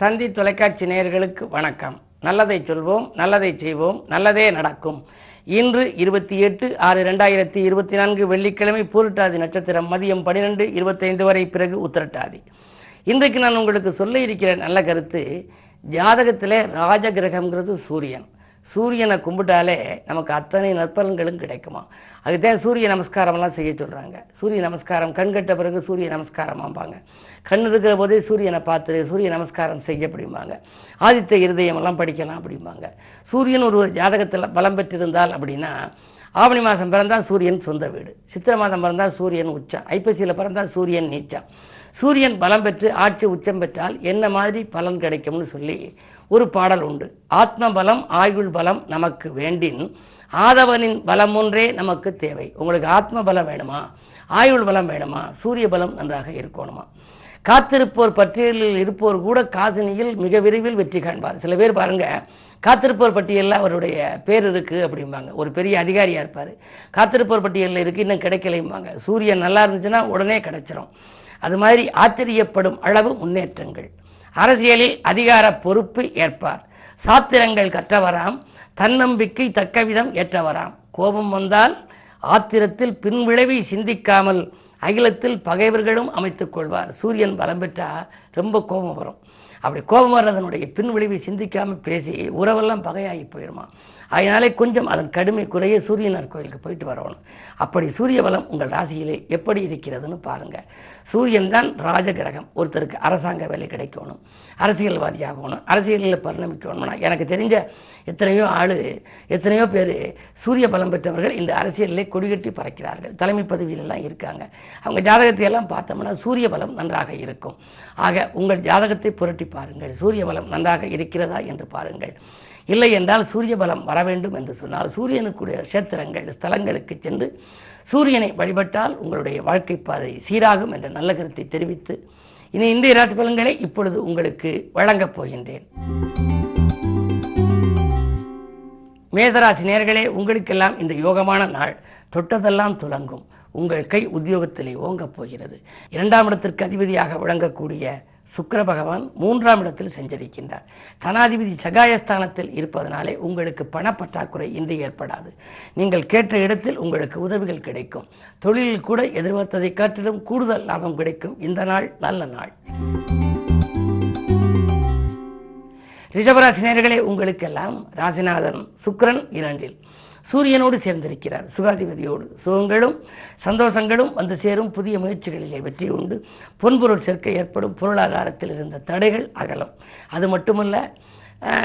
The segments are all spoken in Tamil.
தந்தி தொலைக்காட்சி நேயர்களுக்கு வணக்கம். நல்லதை சொல்வோம் நல்லதை செய்வோம் நல்லதே நடக்கும். இன்று இருபத்தி எட்டு ஆறு ரெண்டாயிரத்தி இருபத்தி நான்கு வெள்ளிக்கிழமை பூரட்டாதி நட்சத்திரம் மதியம் பன்னிரெண்டு இருபத்தைந்து வரை பிறகு உத்திரட்டாதி. இன்றைக்கு நான் உங்களுக்கு சொல்ல இருக்கிற நல்ல கருத்து ஜாதகத்தில் ராஜ கிரகம்ங்கிறது சூரியன். சூரியனை கும்பிட்டாலே நமக்கு அத்தனை நற்பலன்களும் கிடைக்குமா? அதுதான் சூரிய நமஸ்காரம்லாம் செய்ய சொல்கிறாங்க சூரிய நமஸ்காரம் கண் கட்ட பிறகு சூரிய நமஸ்காரம் ஆம்பாங்க கண் இருக்கிற போதே சூரியனை பார்த்து சூரிய நமஸ்காரம் செய்ய அப்படிம்பாங்க ஆதித்த இருதயம் எல்லாம் படிக்கலாம் அப்படிம்பாங்க. சூரியன் ஒரு ஜாதகத்தில் பலம் பெற்றிருந்தால் அப்படின்னா ஆவணி மாதம் பிறந்தால் சூரியன் சொந்த வீடு. சித்திரை மாதம் பிறந்தால் சூரியன் உச்சம். ஐப்பசியில் பிறந்தால் சூரியன் நீச்சம். சூரியன் பலம் பெற்று ஆட்சி உச்சம் பெற்றால் என்ன மாதிரி பலன் கிடைக்கும்னு சொல்லி ஒரு பாடல் உண்டு. ஆத்ம பலம் ஆயுள் பலம் நமக்கு வேண்டின் ஆதவனின் பலம் ஒன்றே நமக்கு தேவை. உங்களுக்கு ஆத்ம பலம் வேணுமா? ஆயுள் பலம் வேணுமா? சூரிய பலம் நன்றாக இருக்கணுமா? காத்திருப்போர் பட்டியலில் இருப்போர் கூட காசினியில் மிக விரைவில் வெற்றி காண்பார். சில பேர் பாருங்க காத்திருப்போர் பட்டியலில் அவருடைய பேர் இருக்கு அப்படிம்பாங்க. ஒரு பெரிய அதிகாரியா இருப்பார். காத்திருப்போர் பட்டியலில் இருக்கு இன்னும் கிடைக்கலைம்பாங்க. சூரியன் நல்லா இருந்துச்சுன்னா உடனே கிடைச்சிரும். அது மாதிரி ஆச்சரியப்படும் அளவு முன்னேற்றங்கள். அரசியலில் அதிகார பொறுப்பு ஏற்பார். சாத்திரங்கள் கற்றவராம் தன்னம்பிக்கை தக்கவிதம் ஏற்றவராம். கோபம் வந்தால் ஆத்திரத்தில் பின்விளைவை சிந்திக்காமல் அகிலத்தில் பகைவர்களும் அமைத்துக் கொள்வார். சூரியன் பலம் பெற்றா ரொம்ப கோபம் வரும். அப்படி கோபம் பின் பின்விளைவை சிந்திக்காம பேசி உறவெல்லாம் பகையாகி போயிடுமா அதனாலே கொஞ்சம் அதன் கடுமை குறைய சூரியனார் கோயிலுக்கு போயிட்டு வரணும். அப்படி சூரிய பலம் உங்கள் ராசியிலே எப்படி இருக்கிறதுன்னு பாருங்க. சூரியன் தான் ராஜகிரகம் ஒருத்தருக்கு அரசாங்க வேலை கிடைக்கணும். அரசியல்வாதி ஆகணும் அரசியலில் பரிணமிக்கணும்னா எனக்கு தெரிஞ்ச எத்தனையோ ஆளு எத்தனையோ பேர் சூரிய பலம் பெற்றவர்கள் இந்த அரசியலிலே கொடிகட்டி பறக்கிறார்கள். தலைமை பதவியிலெல்லாம் இருக்காங்க. அவங்க ஜாதகத்தை எல்லாம் பார்த்தோம்னா சூரிய பலம் நன்றாக இருக்கும். ஆக உங்கள் ஜாதகத்தை புரட்டி பாருங்கள். சூரிய பலம் நன்றாக இருக்கிறதா என்று பாருங்கள். இல்லை என்றால் சூரிய பலம் வர வேண்டும் என்று சொன்னால் சூரியனுக்குரிய கஷேத்திரங்கள் ஸ்தலங்களுக்கு சென்று சூரியனை வழிபட்டால் உங்களுடைய வாழ்க்கை பாதை சீராகும் என்ற நல்ல கருத்தை தெரிவித்து இனி இந்திய ராசி பலன்களை இப்பொழுது உங்களுக்கு வழங்கப் போகின்றேன். மேதராசி நேர்களே உங்களுக்கெல்லாம் இந்த யோகமான நாள் தொட்டதெல்லாம் துலங்கும். உங்கள் கை உத்தியோகத்திலே ஓங்கப் போகிறது. இரண்டாம் இடத்திற்கு அதிபதியாக விளங்கக்கூடிய சுக்கர பகவான் மூன்றாம் இடத்தில் செஞ்சரிக்கின்றார் தனாதிபதி சகாயஸ்தானத்தில் இருப்பதனாலே உங்களுக்கு பணப்பற்றாக்குறை இன்று ஏற்படாது. நீங்கள் கேட்ட இடத்தில் உங்களுக்கு உதவிகள் கிடைக்கும். தொழிலில் கூட எதிர்பார்த்ததை காட்டிலும் கூடுதல் லாபம் கிடைக்கும். இந்த நாள் நல்ல நாள். ரிஷபராசினியர்களே உங்களுக்கெல்லாம் ராசிநாதன் சுக்கரன் இரண்டில். சூரியனோடு சேர்ந்திருக்கிறார் சுகாதிபதியோடு. சுகங்களும் சந்தோஷங்களும் வந்து சேரும். புதிய முயற்சிகளிலே வெற்றி உண்டு. பொன்பொருள் சேர்க்கை ஏற்படும். பொருளாதாரத்தில் இருந்த தடைகள் அகலும். அது மட்டுமல்ல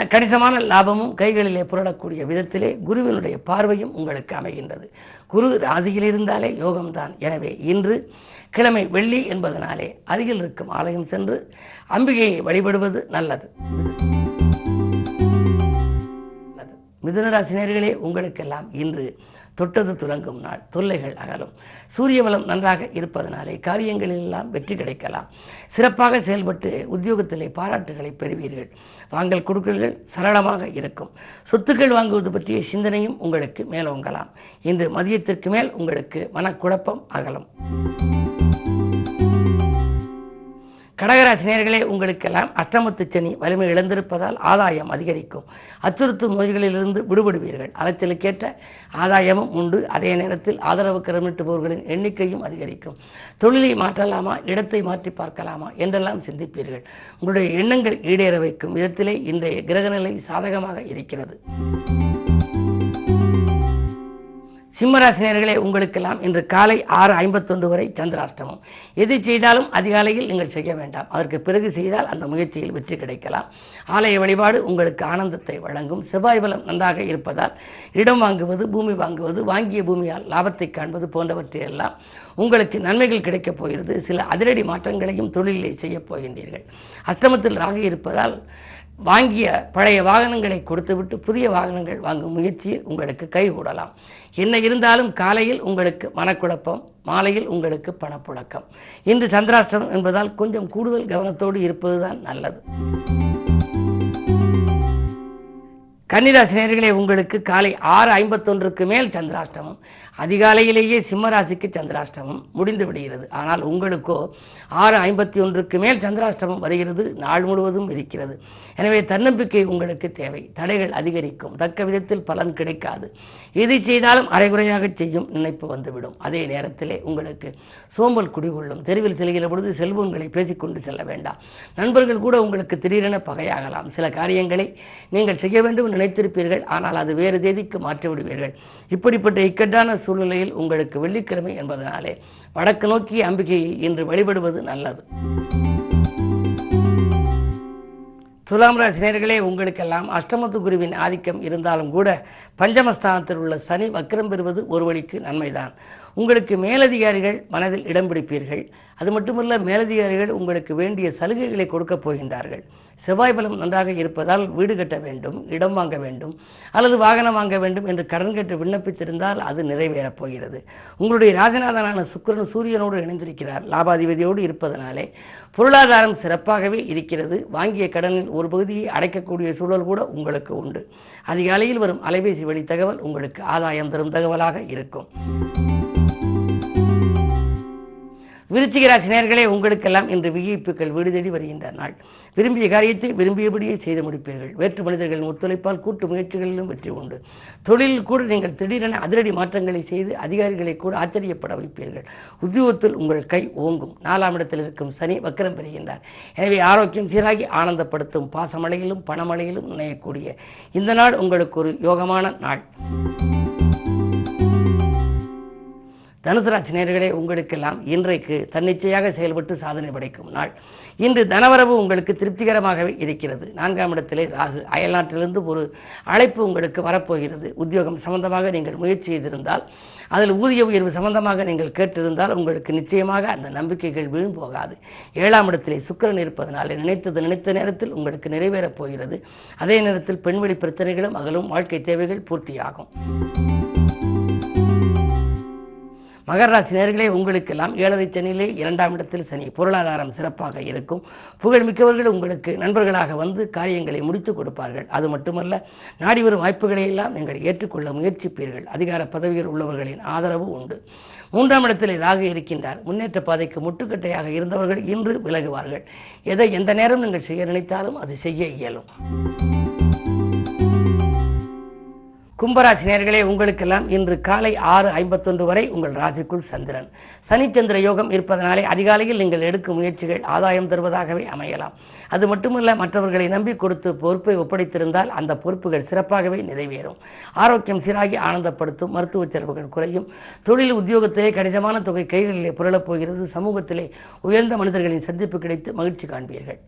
கணிசமான லாபமும் கைகளிலே புரளக்கூடிய விதத்திலே குருவினுடைய பார்வையும் உங்களுக்கு அமைகின்றது. குரு ராசியில் இருந்தாலே யோகம்தான். எனவே இன்று கிழமை வெள்ளி என்பதனாலே அருகில் இருக்கும் ஆலயம் சென்று அம்பிகையை வழிபடுவது நல்லது. மிதுனராசினியர்களே உங்களுக்கெல்லாம் இன்று தொட்டது துறங்கும் நாள். தொல்லைகள் அகலும். சூரிய பலம் நன்றாக இருப்பதனாலே காரியங்களிலெல்லாம் வெற்றி கிடைக்கலாம். சிறப்பாக செயல்பட்டு உத்தியோகத்திலே பாராட்டுகளை பெறுவீர்கள். வாங்கல் கொடுக்கல்கள் சரளமாக இருக்கும். சொத்துக்கள் வாங்குவது பற்றிய சிந்தனையும் உங்களுக்கு மேலோங்கலாம். இன்று மதியத்திற்கு மேல் உங்களுக்கு மனக்குழப்பம் அகலும். கடகராசினியர்களே உங்களுக்கெல்லாம் அஷ்டமத்து சனி வலிமை இழந்திருப்பதால் ஆதாயம் அதிகரிக்கும். அச்சுறுத்தும் நோய்களிலிருந்து விடுபடுவீர்கள். அலைச்சலுக்கேற்ற ஆதாயமும் உண்டு. அதே நேரத்தில் ஆதரவு கிரமிட்டுபவர்களின் எண்ணிக்கையும் அதிகரிக்கும். தொழிலை மாற்றலாமா? இடத்தை மாற்றி பார்க்கலாமா? என்றெல்லாம் சிந்திப்பீர்கள். உங்களுடைய எண்ணங்கள் ஈடேற வைக்கும் விதத்திலே இன்றைய கிரகநிலை சாதகமாக இருக்கிறது. சிம்மராசினியர்களே உங்களுக்கெல்லாம் இன்று காலை ஆறு ஐம்பத்தொன்று வரை சந்திராஷ்டமம். எது செய்தாலும் அதிகாலையில் நீங்கள் செய்ய வேண்டாம். அதற்கு பிறகு செய்தால் அந்த முயற்சியில் வெற்றி கிடைக்கலாம். ஆலய வழிபாடு உங்களுக்கு ஆனந்தத்தை வழங்கும். செவ்வாய் பலம் நன்றாக இருப்பதால் இடம் வாங்குவது பூமி வாங்குவது வாங்கிய பூமியால் லாபத்தை காண்பது போன்றவற்றையெல்லாம் உங்களுக்கு நன்மைகள் கிடைக்கப் போகிறது. சில அதிரடி மாற்றங்களையும் தொழிலிலே செய்யப் போகின்றீர்கள். அஷ்டமத்தில் ராகி இருப்பதால் வாங்கிய பழைய வாகனங்களை கொடுத்துவிட்டு புதிய வாகனங்கள் வாங்கும் முயற்சியில் உங்களுக்கு கைகூடலாம். என்ன இருந்தாலும் காலையில் உங்களுக்கு மனக்குழப்பம் மாலையில் உங்களுக்கு பணப்புழக்கம். இன்று சந்திராஷ்டிரம் என்பதால் கொஞ்சம் கூடுதல் கவனத்தோடு இருப்பதுதான் நல்லது. கன்னிராசினியர்களே உங்களுக்கு காலை ஆறு ஐம்பத்தொன்றுக்கு மேல் சந்திராஷ்டமம் அதிகாலையிலேயே சிம்மராசிக்கு சந்திராஷ்டமம் முடிந்து விடுகிறது. ஆனால் உங்களுக்கோ ஆறு ஐம்பத்தி ஒன்றுக்கு மேல் சந்திராஷ்டமம் வருகிறது நாள் முழுவதும் இருக்கிறது. எனவே தன்னம்பிக்கை உங்களுக்கு தேவை. தடைகள் அதிகரிக்கும். தக்க விதத்தில் பலன் கிடைக்காது. எதை செய்தாலும் அரைகுறையாக செய்யும் நினைப்பு வந்துவிடும். அதே நேரத்திலே உங்களுக்கு சோம்பல் குடிகொள்ளும். தெருவில் செல்கிற பொழுது செல்வங்களை பேசிக்கொண்டு செல்ல வேண்டாம். நண்பர்கள் கூட உங்களுக்கு திடீரென பகையாகலாம். சில காரியங்களை நீங்கள் செய்ய வேண்டும் நினைத்திருப்பீர்கள் ஆனால் அது வேறு தேதிக்கு மாற்றிவிடுவீர்கள். இப்படிப்பட்ட இக்கட்டான சூழ்நிலையில் உங்களுக்கு வெள்ளிக்கிழமை என்பதனாலே வடக்கு நோக்கிய அம்பிகையை இன்று வழிபடுவது நல்லது. துலாம் ராசி உங்களுக்கெல்லாம் அஷ்டமத்து குருவின் ஆதிக்கம் இருந்தாலும் கூட பஞ்சமஸ்தானத்தில் உள்ள சனி வக்கரம் பெறுவது ஒரு வழிக்கு நன்மைதான். உங்களுக்கு மேலதிகாரிகள் மனதில் இடம் பிடிப்பீர்கள். அது மட்டுமல்ல மேலதிகாரிகள் உங்களுக்கு வேண்டிய சலுகைகளை கொடுக்கப் போகின்றார்கள். செவ்வாய் பலம் நன்றாக இருப்பதால் வீடு கட்ட வேண்டும் இடம் வாங்க வேண்டும் அல்லது வாகனம் வாங்க வேண்டும் என்று கடன் கேட்டு விண்ணப்பித்திருந்தால் அது நிறைவேறப் போகிறது. உங்களுடைய ராஜநாதனான சுக்கிரன் சூரியனோடு இணைந்திருக்கிறார். லாபாதிபதியோடு இருப்பதனாலே பொருளாதாரம் சிறப்பாகவே இருக்கிறது. வாங்கிய கடனில் ஒரு பகுதியை அடைக்கக்கூடிய சூழல் கூட உங்களுக்கு உண்டு. அதிகாலையில் வரும் அலைபேசி வழி தகவல் உங்களுக்கு ஆதாயம் தரும் தகவலாக இருக்கும். விருச்சிக ராசி நேர்களே உங்களுக்கெல்லாம் இன்று விஐப்புக்கள் வீடு தேடி வருகின்ற நாள். விரும்பிய காரியத்தை விரும்பியபடியே செய்து முடிப்பீர்கள். வேற்று மனிதர்களின் ஒத்துழைப்பால் கூட்டு முயற்சிகளிலும் வெற்றி உண்டு. தொழிலில் கூட நீங்கள் திடீரென அதிரடி மாற்றங்களை செய்து அதிகாரிகளை கூட ஆச்சரியப்பட வைப்பீர்கள். உத்தியோகத்தில் உங்கள் கை ஓங்கும். நாலாம் இடத்தில் இருக்கும் சனி வக்கரம் பெறுகின்றார். எனவே ஆரோக்கியம் சீராகி ஆனந்தப்படுத்தும். பாசமழையிலும் பணமழையிலும் நினையக்கூடிய இந்த நாள் உங்களுக்கு ஒரு யோகமான நாள். தனுசராசி நேர்களே உங்களுக்கெல்லாம் இன்றைக்கு தன்னிச்சையாக செயல்பட்டு சாதனை படைக்கும் நாள். இன்று தனவரவு உங்களுக்கு திருப்திகரமாகவே இருக்கிறது. நான்காம் இடத்திலே ராகு அயல்நாட்டிலிருந்து ஒரு அழைப்பு உங்களுக்கு வரப்போகிறது. உத்தியோகம் சம்பந்தமாக நீங்கள் முயற்சி செய்திருந்தால் அதில் ஊதிய உயர்வு சம்பந்தமாக நீங்கள் கேட்டிருந்தால் உங்களுக்கு நிச்சயமாக அந்த நம்பிக்கைகள் வீண் போகாது. ஏழாம் இடத்திலே சுக்கிரன் இருப்பதனாலே நினைத்தது நினைத்த நேரத்தில் உங்களுக்கு நிறைவேறப் போகிறது. அதே நேரத்தில் பெண்வெளி பிரச்சனைகளும் அகலும் வாழ்க்கை தேவைகள் பூர்த்தியாகும். மகர ராசி நேர்களே உங்களுக்கெல்லாம் ஏழரை சனியிலே இரண்டாம் இடத்தில் சனி. பொருளாதாரம் சிறப்பாக இருக்கும். புகழ்மிக்கவர்கள் உங்களுக்கு நண்பர்களாக வந்து காரியங்களை முடித்துக் கொடுப்பார்கள். அது மட்டுமல்ல நாடி வரும் வாய்ப்புகளை எல்லாம் நீங்கள் ஏற்றுக்கொள்ள முயற்சிப்பீர்கள். அதிகார பதவியில் உள்ளவர்களின் ஆதரவு உண்டு. மூன்றாம் இடத்திலே ராகு இருக்கின்றார். முன்னேற்ற பாதைக்கு முட்டுக்கட்டையாக இருந்தவர்கள் இன்று விலகுவார்கள். எதை எந்த நேரம் நீங்கள் செய்ய நினைத்தாலும் அது செய்ய இயலும். கும்பராசி நேர்களே உங்களுக்கெல்லாம் இன்று காலை ஆறு ஐம்பத்தொன்று வரை உங்கள் ராசிக்குள் சந்திரன். சனிச்சந்திர யோகம் இருப்பதனாலே அதிகாலையில் நீங்கள் எடுக்கும் முயற்சிகள் ஆதாயம் தருவதாகவே அமையலாம். அது மட்டுமல்ல மற்றவர்களை நம்பி கொடுத்து பொறுப்பை ஒப்படைத்திருந்தால் அந்த பொறுப்புகள் சிறப்பாகவே நிறைவேறும். ஆரோக்கியம் சீராகி ஆனந்தப்படுத்தும் மருத்துவ செலவுகள் குறையும். தொழில் உத்தியோகத்திலே கணிசமான தொகை கைகளிலே புரளப் போகிறது. சமூகத்திலே உயர்ந்த மனிதர்களின் சந்திப்பு கிடைத்து மகிழ்ச்சி காண்பீர்கள்.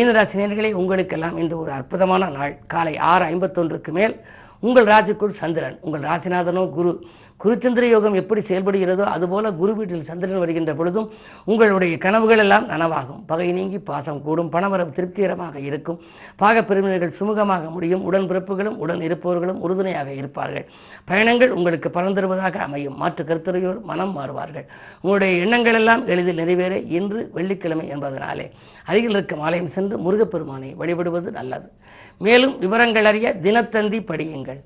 மீனராசினியர்களே உங்களுக்கெல்லாம் இன்று ஒரு அற்புதமான நாள். காலை ஆறு ஐம்பத்தொன்றுக்கு மேல் உங்கள் ராசிக்குள் சந்திரன். உங்கள் ராசிநாதனோ குரு. குருச்சந்திர யோகம் எப்படி செயல்படுகிறதோ அதுபோல குரு வீட்டில் சந்திரன் வருகின்ற பொழுதும் உங்களுடைய கனவுகள் எல்லாம் நனவாகும். பகை நீங்கி பாசம் கூடும். பணவரவு திருப்திகரமாக இருக்கும். பாக பிரிவினர்கள் சுமூகமாக முடியும். உடன் பிறப்புகளும் உடன் இருப்பவர்களும் உறுதுணையாக இருப்பார்கள். பயணங்கள் உங்களுக்கு பலன் தருவதாக அமையும். மாற்று கருத்துரையோர் மனம் மாறுவார்கள். உங்களுடைய எண்ணங்கள் எல்லாம் எளிதில் நிறைவேற இன்று வெள்ளிக்கிழமை என்பதனாலே அருகில் இருக்கும் ஆலயம் சென்று முருகப்பெருமானை வழிபடுவது நல்லது. மேலும் விவரங்கள் அறிய தினத்தந்தி படியுங்கள்.